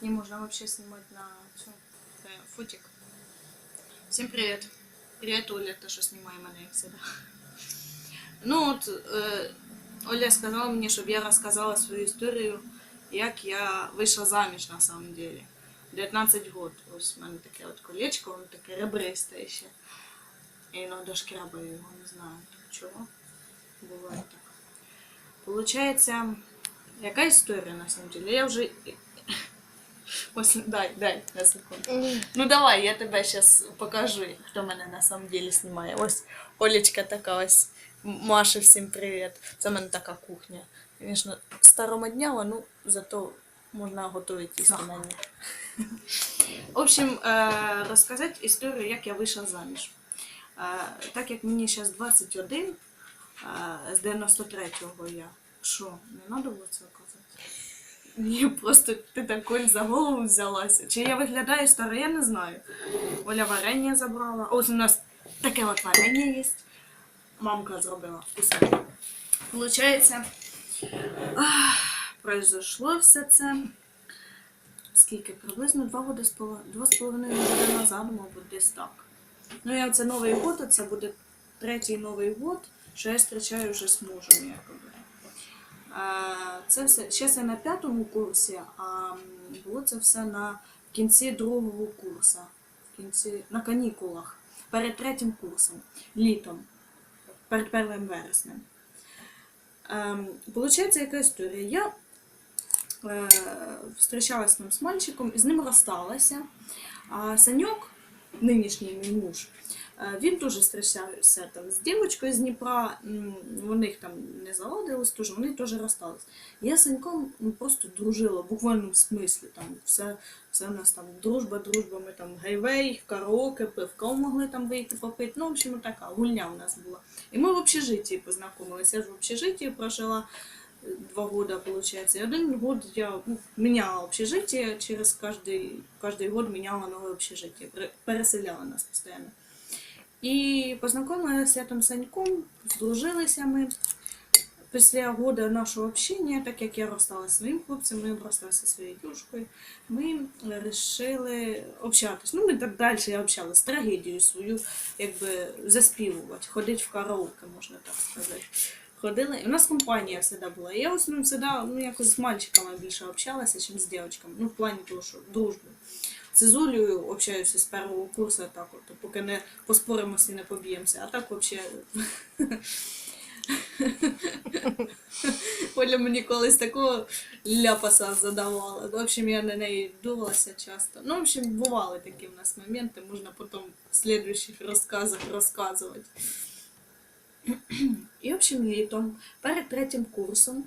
Не можно вообще снимать на цю, э, фотик. Всем привет. Привет, Оля, то, що знімає мене, як завжди. Ну от, е, Оля сказала мені, щоб я розказала свою історію, як я вийшла заміж на самом деле. 19 год. Ось в мене таке от колечко, воно таке ребристе ще. І іноді шкрабаю його, не знаю чого. Буває так. Получається, яка історія на самом деле? Я вже. Ось, дай, дай, на секунду. Ну давай, я тебе зараз покажу, хто мене на самом деле знімає. Ось Олечка така ось. Маша, всім привіт. Це в мене така кухня. Звісно, старомоднява, ну зато можна готувати їсти на ній. В общем, е, розказати історію, як я вийшла заміж. Е, Так як мені зараз 21, е, з 93-го я. Що, не треба було це? Ні, просто ти так за голову взялася. Чи я виглядаю старо, я не знаю. Оля варення забрала. Ось у нас таке от варення є. Мамка зробила вкусне. Получається, ах, все це. Скільки? Приблизно два роки з половиною роки назад, мабуть, десь так. Ну, я це Новий год, це буде третій Новий год, що я зустрічаю вже з мужем, якоби. Е, Це все. Зараз я на п'ятому курсі, а було це все на кінці другого курсу. В кінці, на канікулах. Перед третім курсом, літом, перед 1 вереснем. Ем, Получається, яка історія? Я е, зустрічалася з ним з мальчиком і з ним розсталася. А Саньок, нинішній мій муж, е, він теж зустрічався там з дівчинкою з Дніпра, у них там не заладилось, теж, вони теж розстались. Я з Саньком ну, просто дружила, в буквальному смислі. Там все, все у нас там дружба, дружба, ми там гейвей, караоке, пивко могли там вийти попити. Ну, в общем, така гульня у нас була. І ми в общежитті познайомилися. Я ж в общежитті прожила е, два года, получается. И один год я ну, меняла общежитие, через каждый, каждый год меняла новое общежитие, переселяла нас постоянно. І познайомилася я там з Саньком, здружилися ми. Після года нашого общення, так як я розсталася зі своїм хлопцем, ми розсталися зі своєю дівчинкою, ми вирішили общатись. Ну, ми далі я общалась, трагедію свою, якби заспівувати, ходити в караоке, можна так сказати. Ходили. У нас компанія завжди була. Я завжди ну, якось з мальчиками більше общалася, ніж з дівчатками. Ну, в плані того, що дружби. З Олею общаюся з першого курсу, так от, поки не поспоримося і не поб'ємося. А так взагалі. Оля мені колись такого ляпаса задавала. В общем, я на неї дулася часто. Ну, в общем, бували такі в нас моменти, можна потім в слідуючих розказах розказувати. І, в общем, літом, перед третім курсом,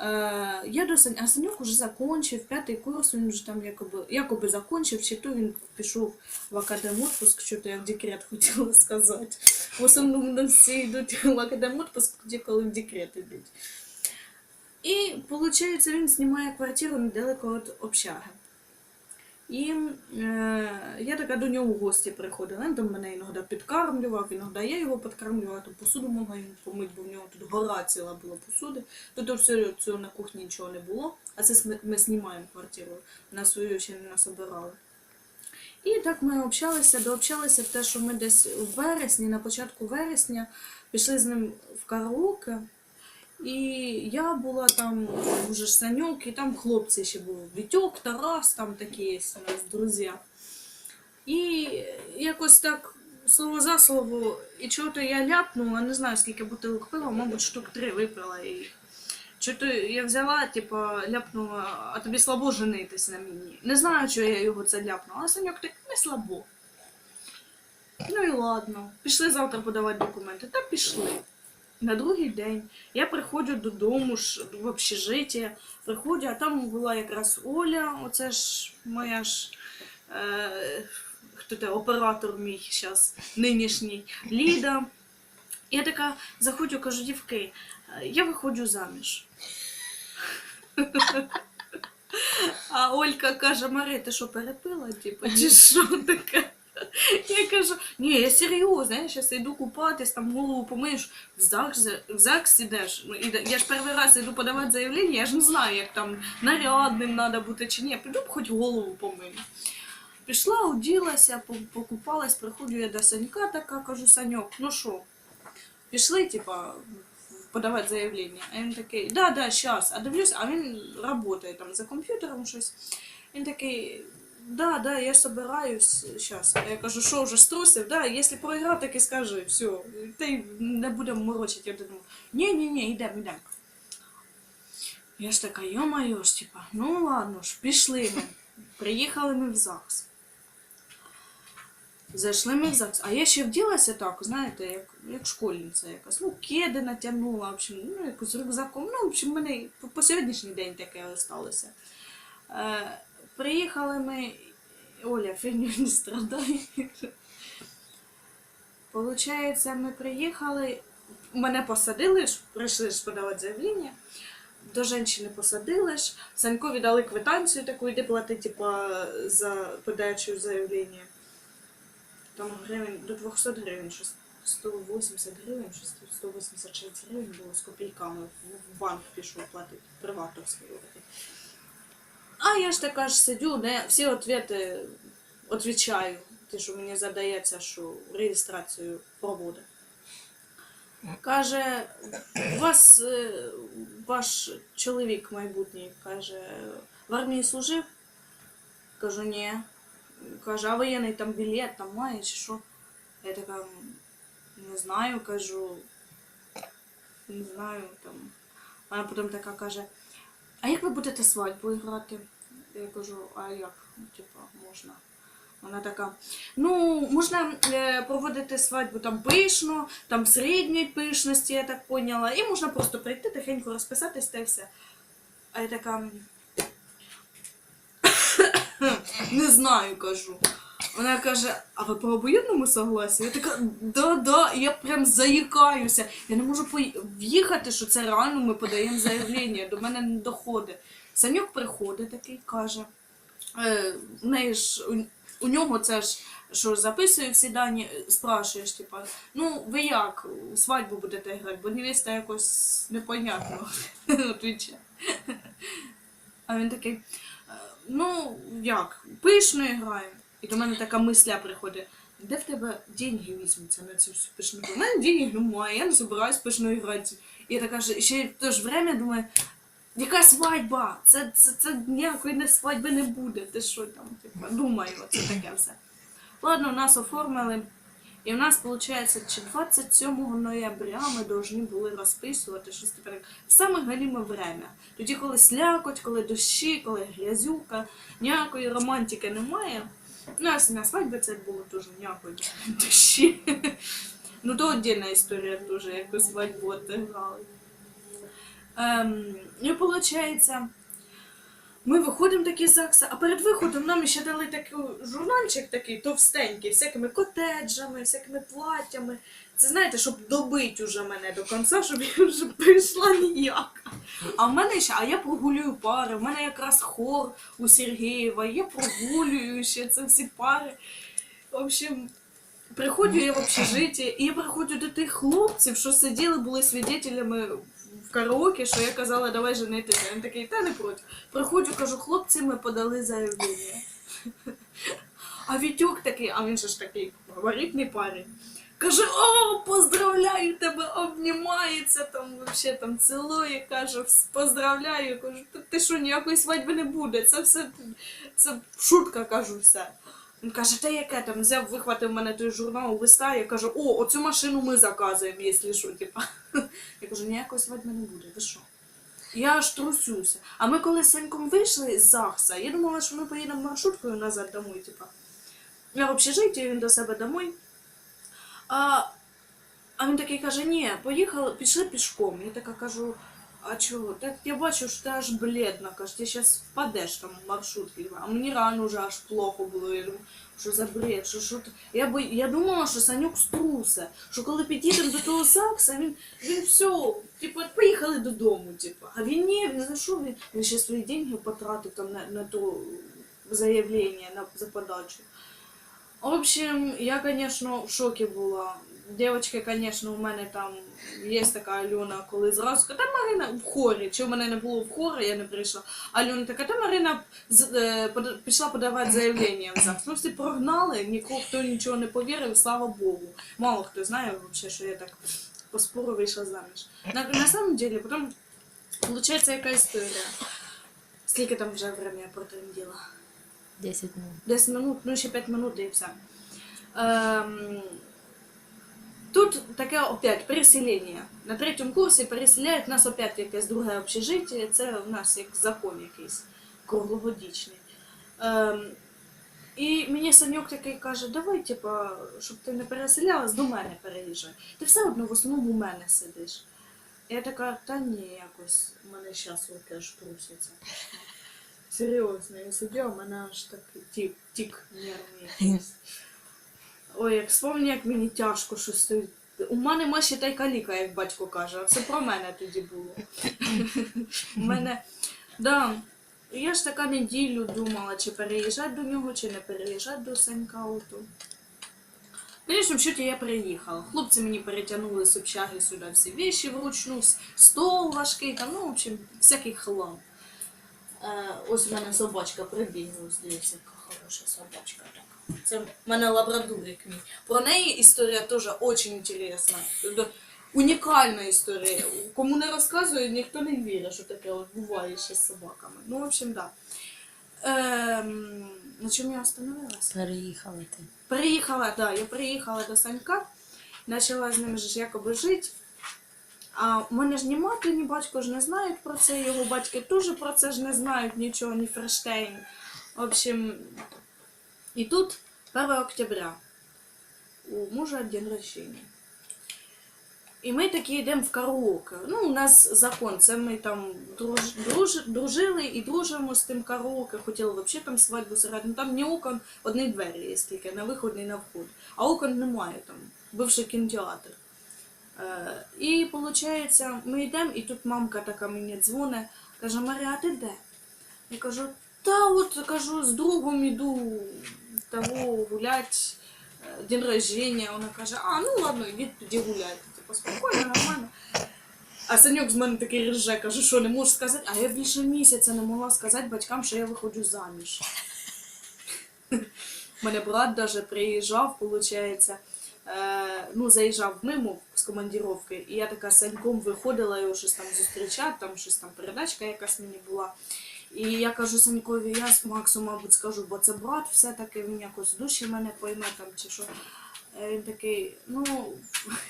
я до а Санюк уже закончив, п'ятий курс, він вже там якоби, якоби закончив, чи то він пішов в академотпуск, що то я в декрет хотіла сказати. В основному нам всі йдуть в академотпуск, тоді коли в декрет йдуть. І, виходить, він знімає квартиру недалеко від общаги. І е, я така до нього в гості приходила. Він там мене іноді підкармлював, іноді я його підкармлювала, то посуду могла йому помити, бо в нього тут гора ціла була посуди. Тут все цього на кухні нічого не було. А це ми, ми знімаємо квартиру. На свою ще не насобирали. І так ми общалися, дообщалися в те, що ми десь в вересні, на початку вересня, пішли з ним в караоке. І я була там уже Саньок, і там хлопці ще були. Вітьок, Тарас, там такі є у нас друзі. І якось так слово за слово, і чого-то я ляпнула, не знаю, скільки бутилок пива, мабуть, штук три випила. І чого-то я взяла, типу, ляпнула, а тобі слабо женитись на мені. Не знаю, чого я його це ляпнула, а Саньок так не слабо. Ну і ладно. Пішли завтра подавати документи. Та пішли. На другий день я приходжу додому ж в общежиття, приходжу, а там була якраз Оля, оце ж моя ж е, хто те, оператор мій зараз нинішній Ліда. Я така заходжу, кажу, дівки, я виходжу заміж. А Олька каже, Мари, ти що перепила? Типу, чи що таке? Я кажу, ні, я серйозно, я зараз йду купатись, там голову помиєш, в ЗАГС, в ЗАГС ідеш. Ну, Я ж перший раз йду подавати заявлення, я ж не знаю, як там нарядним треба бути чи ні. Піду б хоч голову помию. Пішла, оділася, по- покупалась, приходжу я до Санька така, кажу, Саньок, ну що, пішли, типа, подавати заявлення. А він такий, да, да, щас. А дивлюсь, а він працює там за комп'ютером щось. Він такий, да, да, я собираюсь сейчас. Я кажу, що вже струсив, да, якщо проіграв, так і скажи, все, ти не будемо морочити один одного. Ні, ні, ні, йдемо, йдемо. Я ж така, йо-моє ж, типа, ну ладно ж, пішли ми. Приїхали ми в ЗАГС. Зайшли ми в ЗАГС. А я ще вділася так, знаєте, як, як школьниця якась. Ну, кеди натягнула, в общем, ну, якусь рюкзаком. Ну, в общем, мене по, по сьогоднішній день таке сталося. Е, приїхали ми. Оля, фігню не страдай. Получається, ми приїхали, мене посадили прийшли ж подавати заявлення. До жінки посадили ж. Санькові дали квитанцію таку, йди плати, типа, за подачу заявлення. Там гривень до 200 гривень, 180 гривень, 186 гривень було з копійками. В- банк пішов платити, приватовський. вроде. А я ж така ж сидю, не всі відповіді відповідаю, те, що мені задається, що реєстрацію проводить. Каже, у вас е, ваш чоловік майбутній, каже, в армії служив? Кажу, ні. Каже, а воєнний там білет там має чи що? Я така, не знаю, кажу, не знаю там. А потім така каже, а як ви будете свадьбу грати? Я кажу, а як? Ну, Типа, можна. Вона така, ну, можна е, проводити свадьбу там пишно, там середньої пишності, я так поняла, і можна просто прийти, тихенько розписатись та все. А я така. Не знаю, кажу. Вона каже, а ви по обоєдному согласі? Я така, да-да, я прям заїкаюся. Я не можу в'їхати, що це реально ми подаємо заявлення, до мене не доходить. Санюк приходить такий, каже, е, неї ж, у, нього це ж, що записує всі дані, е, спрашуєш, типа, ну ви як у свадьбу будете грати, бо невеста якось непонятно відповідає. А він такий, «Е, ну як, пишно граємо. І до мене така мисля приходить. Де в тебе деньги візьмуться на цю всю пишну? У мене денег немає, я не збираюсь пишною грати. І я така ж ще в те ж время думаю, яка свадьба? Це, це, це ніякої не свадьби не буде. Ти що там? Типа, думаю, це таке все. Ладно, нас оформили. І в нас, виходить, чи 27 ноября ми повинні були розписувати щось тепер в саме галіме время. Тоді, коли слякоть, коли дощі, коли грязюка, ніякої романтики немає. Ну, а на свадьбе це було теж ніякої душі. Ну, то отдельна історія теж, як у свадьбу отіграли. Ем, і виходить, ми виходимо такі з ЗАГСа, а перед виходом нам ще дали такий журнальчик такий товстенький, всякими котеджами, всякими платтями. Це знаєте, щоб добити уже мене до кінця, щоб я вже прийшла ніяка. А в мене ще, а я прогулюю пари, в мене якраз хор у Сергієва, я прогулюю ще це всі пари. В общем, приходжу я в общежиття, і я приходжу до тих хлопців, що сиділи, були свідетелями в караоке, що я казала, давай женитися. Він такий, та не проти. Приходжу, кажу, хлопці, ми подали заявлення. А Вітюк такий, а він же ж такий говоритний парень. Каже, о, поздравляю тебе, обнімається там, вообще там цілує, каже, поздравляю. Кажу, «Та ти що, ніякої свадьби не буде. Це все це шутка, кажу, все. Він каже, та яке там взяв, вихватив мене той журнал, листа, я кажу, о, оцю машину ми заказуємо, якщо що, типа. Я кажу, ніякої свадьби не буде, ви що? Я аж трусюся. А ми коли з Саньком вийшли з ЗАГСа, я думала, що ми поїдемо маршруткою назад домой, типа. Я в общежитті, він до себе домой. А, а він такий каже, ні, поїхали, пішли пішком. Я така кажу, а чого? Так я бачу, що ти аж бледна, каже, ти зараз впадеш там в маршрутки. А мені реально вже аж плохо було. Я думаю, що за бред, що, що ти? Я, бо, я думала, що Санюк струса, що коли підійдемо до того ЗАГСа, він, він все, типу, поїхали додому, типу. А він ні, він за що він? Він ще свої деньги потратив там на, на то заявлення, на, за подачу. В общем, я, конечно, в шокі була. Дівчатки, конечно, у мене там є така Альона, коли зразу та Марина в хорі. Чи в мене не було в хорі, я не прийшла. Альона така, та Марина е, пішла подавати заявлення в ЗАГС. Ну всі прогнали, нікого хто нічого не повірив, слава Богу. Мало хто знає взагалі, що я так по спору вийшла заміж. На, на самом деле, потім виходить яка історія. Скільки там вже время я протренділа? 10 минут. 10 минут, ну ще 5 минут і все. Ем, тут таке опять переселення. На третьому курсі переселяють нас опять в якесь друге общежиття. Це у нас як закон якийсь круглогодічний. Ем, і мені Саньок такий каже, давай, типа, щоб ти не переселялась, до мене переїжджай. Ти все одно в основному у мене сидиш. Я така, та ні, якось у мене зараз руки аж. Серйозно, я сиділа, у мене аж так тік, тік нервний. Ой, як вспомню, як мені тяжко щось. стоїть. У мене маші та й каліка, як батько каже, а це про мене тоді було. У мене. Да. Я ж така неділю думала, чи переїжджати до нього, чи не переїжджати до ото. В конечному счеті я приїхала. Хлопці мені перетягнули з общаги сюди всі віші вручну, стол важкий, там, ну, в общем, всякий хлам. Е, ось у мене собачка прибігла, дивіться, яка хороша собачка. Це в мене лабрадорик мій. Про неї історія теж дуже інтересна. Тобто, Унікальна історія. Кому не розказую, ніхто не вірить, що таке от буває ще з собаками. Ну, в общем, да. Ем, на чому я остановилася? Переїхала ти. Приїхала, да, я приїхала до Санька, почала з ним ж якоби жити. А в мене ж ні мати, ні батько ж не знають про це, його батьки теж про це ж не знають нічого, ні Ферштейн. В общем, і тут 1 октября у мужа день рождения. І ми такі йдемо в караоке. Ну, у нас закон, це ми там друж, друж, дружили і дружимо з тим караоке. Хотіли взагалі там свадьбу зіграти. Ну там ні окон, одні двері є тільки, на виход, ні на вход. А окон немає там, бивший кінотеатр. Е, і виходить, ми йдемо, і тут мамка така мені дзвонить, каже, Марія, а ти де? Я кажу, та от кажу, з другом іду того гулять, е, день рождения. Вона каже, а ну ладно, йдіть тоді гуляйте. Типу, спокійно, нормально. А Саньок з мене такий реже, каже, що не можеш сказати, а я більше місяця не могла сказати батькам, що я виходжу заміж. У мене брат даже приїжджав, виходить, ну, заїжджав мимо з командировки, і я така Саньком виходила його щось там зустрічати, там щось там передачка якась мені була. І я кажу Санькові, я з Максу, мабуть, скажу, бо це брат, все-таки він якось душі мене пойме там чи що. Е, Він такий, ну,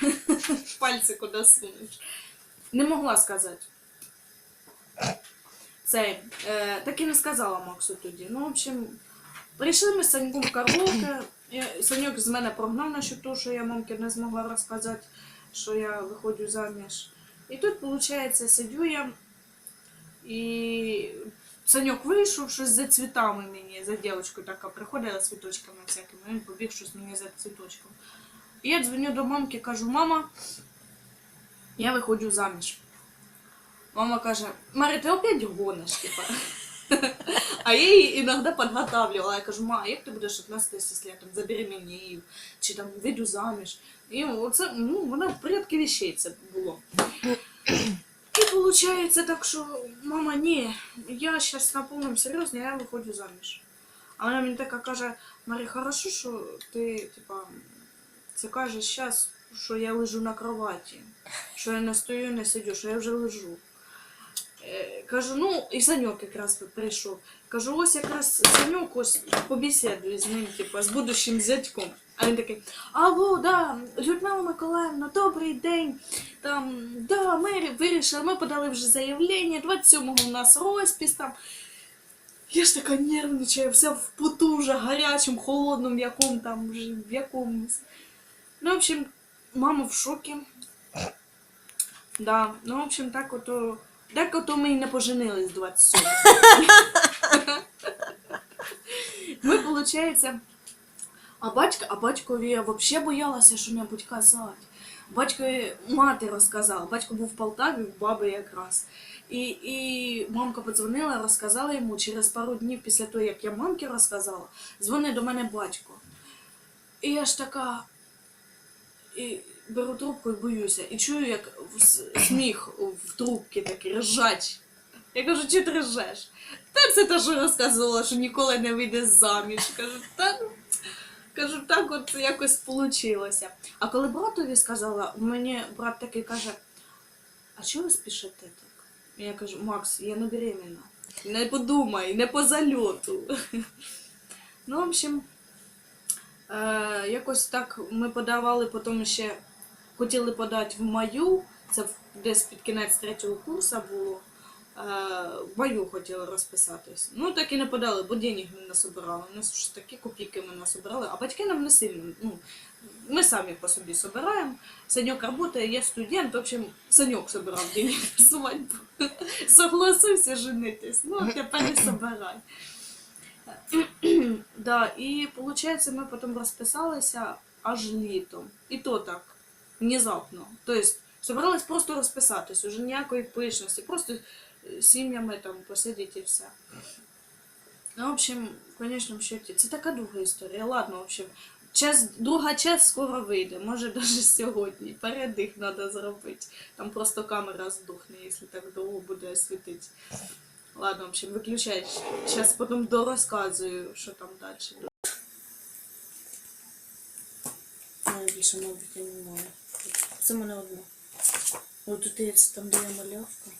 пальці куди сунеш. Не могла сказати. Це, е, так і не сказала Максу тоді. Ну, в общем, прийшли ми з Саньком в. Я- Саньок з мене прогнав насчет того, що я мамки не змогла розказати, що я виходжу заміж. І тут, виходить, сидю я, і Саньок вийшов щось за цвітами мені, за дівчинкою така приходила з цвіточками всякими, він побіг щось мені за цвіточком. І я дзвоню до мамки, кажу, мама, я виходжу заміж. Мама каже, Марі, ти опять гониш, типа. А я її іноді підготавлювала. Я кажу, ма, як ти будеш відноситися, я там забеременію, чи там вийду заміж. І оце, ну, вона в порядку вещей це було. І виходить так, що мама, ні, я зараз на повному серйозні, я виходжу заміж. А вона мені така каже, Марі, хорошо, що ти, типа, це кажеш зараз, що я лежу на кроваті, що я не стою, не сидю, що я вже лежу. Е, Кажу, ну, і Саньок якраз прийшов. Кажу, ось якраз Саньок, ось побесідую з ним, типу, з будущим зятьком. А він такий, алло, да, Людмила Миколаївна, добрий день. Там, да, ми вирішили, ми подали вже заявлення, 27-го у нас розпис там. Я ж така нервничаю, вся в поту вже гарячим, холодному, якому там вже в якомусь. Ну, в общем, мама в шокі. Да, ну, в общем, так ото. Так ото ми і не поженились 27. Ми, виходить, а батька, а батькові я взагалі боялася що-небудь казати. Батькові мати розказала, батько був в Полтаві, в баби якраз. І, і мамка подзвонила, розказала йому через пару днів після того, як я мамці розказала, дзвонить до мене батько. І я ж така. І беру трубку і боюся. І чую, як сміх в трубці такий ржач. Я кажу, чи ти ржеш? Та це те, що розказувала, що ніколи не вийде заміж. Кажу, та ну». кажу, так от якось получилося. А коли братові сказала, мені брат такий каже, а чого ви спішите так? Я кажу, Макс, я не беременна. Не подумай, не по зальоту. Ну, в общем, е, якось так ми подавали, потім ще хотіли подати в маю, це десь під кінець третього курсу було. Е, в маю хотіли розписатись. Ну, так і не подали, бо денег не насобирали. У нас ж такі копійки ми насобирали, а батьки нам не сильно. Ну, ми самі по собі собираємо. Саньок працює, є студент, в общем, Саньок собирав денег на свадьбу. Согласився женитись. Ну, тепер не собирай. да, і виходить, ми потім розписалися аж літом. І то так, внезапно. Тобто, собирались просто розписатись, уже ніякої пишності, просто сім'ями там посидіти і все. Ну, в общем, в конечному счеті, це така довга історія. Ладно, в общем, час, друга час скоро вийде, може навіть сьогодні. Передих треба зробити. Там просто камера здохне, якщо так довго буде світити. Ладно, в общем, виключай. Зараз потім дорозказую, що там далі. Я більше, мабуть, я не маю. Це мене одне. От тут є там, де я малявка.